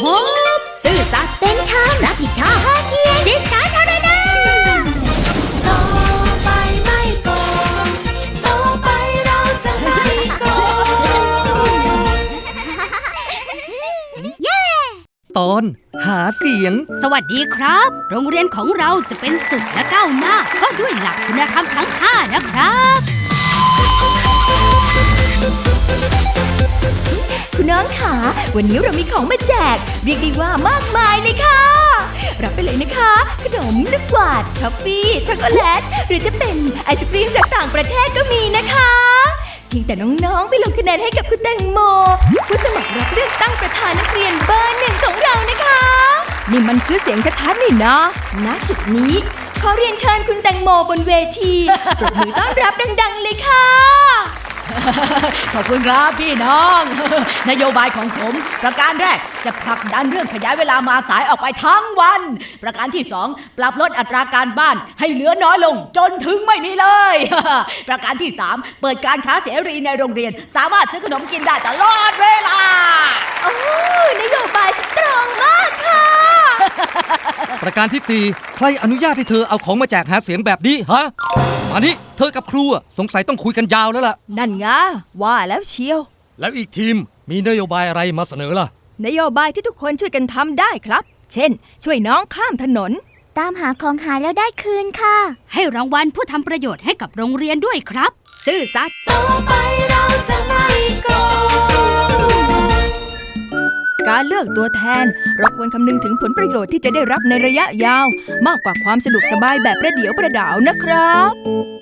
คม ซื่อสัตย์เป็นธรรมรับผิดชอบภาคเพียรจิตสาธารณะโตไปไม่โกงโตไปเราจะไม่โกง ตอนหาเสียง สวัสดีครับ โรงเรียนของเราจะเป็นสุขและก้าวหน้า ก็ด้วยหลักคุณธรรมทั้ง 5 นะครับา วันนี้เรามีของมาแจก เรียกได้ว่ามากมายเลยค่ะ รับไปเลยนะคะ ขนมลูกกวาดท็อฟฟี่ช็อกโกแลต หรือจะเป็นไอศกรีมจากต่างประเทศก็มีนะคะเพียงแต่น้องๆ ไปลงคะแนนให้กับคุณแตงโม ผู้สมัครรับเลือกตั้งประธานนักเรียนเบอร์หนึ่งของเรานะคะ นี่มันซื้อเสียงชัดๆนี่นะณจุดนี้ขอเรียนเชิญคุณแตงโมบนเวทีปรบมือต้อนรับดัง ๆ เลยค่ะ ขอบคุณครับพี่น้อง นโยบายของผม ประการแรกจะผลักดันเรื่องขยายเวลามาสายออกไปทั้งวัน ประการที่สองปรับลดอัตราการบ้านให้เหลือน้อยลงจนถึงไม่มีเลย ประการที่สามเปิดการค้าเสรีในโรงเรียน สามารถซื้อขนมกินได้ตลอดเวลา โอ้นโยบายสตรองมากค่ะ ประการที่ 4 ใครอนุญาตให้เธอเอาของมาแจกหาเสียงแบบนี้ฮะมานี่ เธอกับครูอะสงสัยต้องคุยกันยาวแล้วล่ะ นั่นไงว่าแล้วเชียว แล้วอีกทีมมีนโยบายอะไรมาเสนอล่ะ นโยบายที่ทุกคนช่วยกันทำได้ครับ เช่น ช่วยน้องข้ามถนน ตามหาของหายแล้วได้คืนค่ะ ให้รางวัลผู้ทำประโยชน์ให้กับโรงเรียนด้วยครับ ซื่อสัตย์โตไปเราจะไม่โกง การเลือกตัวแทน เราควรคำนึงถึงผลประโยชน์ที่จะได้รับในระยะยาว มากกว่าความสะดวกสบายแบบประเดี๋ยวประดาวนะครับ